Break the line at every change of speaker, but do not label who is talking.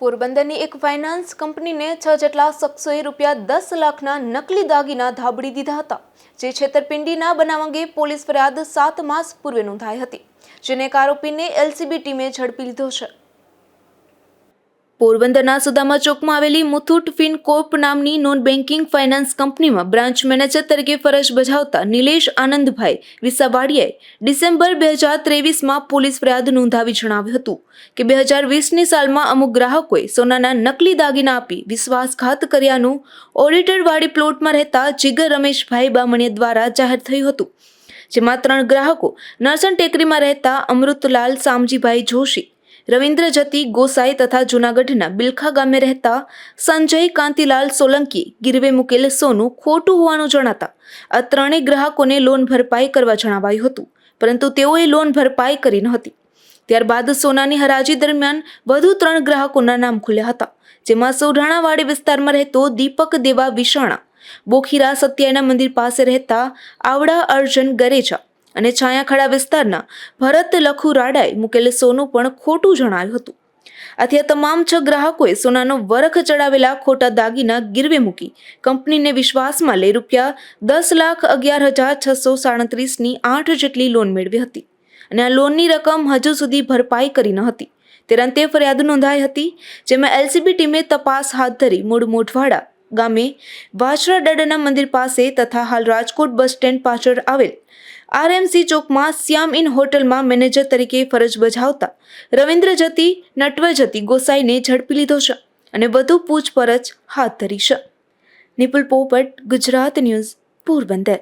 પોરબંદરની એક ફાઇનાન્સ કંપનીને છ જેટલા શખ્સોએ રૂપિયા દસ લાખના નકલી દાગીના ધાબડી દીધા હતા, જે છેતરપિંડીના બનાવ અંગે પોલીસ ફરિયાદ સાત માસ પૂર્વે નોંધાઈ હતી, જેને એક આરોપીને એલસીબી ટીમે ઝડપી લીધો છે. પોરબંદરના સુદામા ચોકમાં આવેલી મુથુટ ફિનકોર્પ નામની નોન બેન્કિંગ ફાઇનાન્સ કંપનીમાં બ્રાન્ચ મેનેજર તરીકે ફરજ બજાવતા નિલેશ આનંદભાઈ વિસાવાડિયાએ ડિસેમ્બર બે હજાર ત્રેવીસમાં પોલીસ ફરિયાદ નોંધાવી જણાવ્યું હતું કે બે હજાર વીસની સાલમાં અમુક ગ્રાહકોએ સોનાના નકલી દાગીના આપી વિશ્વાસઘાત કર્યાનું ઓડિટરવાળી પ્લોટમાં રહેતા જીગર રમેશભાઈ બામણીયા દ્વારા જાહેર થયું હતું. જેમાં ત્રણ ગ્રાહકો નરસન ટેકરીમાં રહેતા અમૃતલાલ સામજીભાઈ જોશી રવિન્દ્ર જતી, ગોસાઈ તથા જૂનાગઢના બિલખા ગામે રહેતા સંજય કાંતિલાલ સોલંકી ગીરવે મૂકેલ સોનું ખોટું હોવાનું જણાતા આ ત્રણેય ગ્રાહકોને લોન ભરપાઈ કરવા જણાવાયું હતું, પરંતુ તેઓએ લોન ભરપાઈ કરી ન હતી. ત્યારબાદ સોનાની હરાજી દરમિયાન વધુ ત્રણ ગ્રાહકોના નામ ખુલ્યા હતા, જેમાં સોઢાણાવાડી વિસ્તારમાં રહેતો દીપક દેવા વિશાણા, બોખીરા સત્યાના મંદિર પાસે રહેતા આવડા અર્જન ગરેજા અને છાયાખડા વિસ્તારના ભરત લખુ રાડાએ મૂકેલ સોનું પણ ખોટું જણાવ્યું હતું. આથી આ તમામ છ ગ્રાહકોએ સોનાનો વરખ ચડાવેલા ખોટા દાગીના ગીરવે મૂકી કંપનીને વિશ્વાસમાં લઈ રૂપિયા દસ લાખ અગિયાર હજાર છસો સાડત્રીસની આઠ જેટલી લોન મેળવી હતી. અને આ લોનની રકમ હજુ સુધી ભરપાઈ કરી ન હતી. તે ફરિયાદ નોંધાઈ હતી, જેમાં એલસીબી ટીમે તપાસ હાથ ધરી મૂળ મોઢવાડા ગામે વાછરા ડડાના મંદિર પાસે તથા હાલ રાજકોટ બસ સ્ટેન્ડ પાછળ આવેલ આરએમસી ચોકમાં શ્યામ ઇન હોટલમાં મેનેજર તરીકે ફરજ બજાવતા રવિન્દ્ર જતી, નટવર જતી ગોસાઈને ઝડપી લીધો છે અને વધુ પૂછપરછ હાથ ધરી છે. નિપુલ પોપટ, ગુજરાત ન્યૂઝ, પોરબંદર.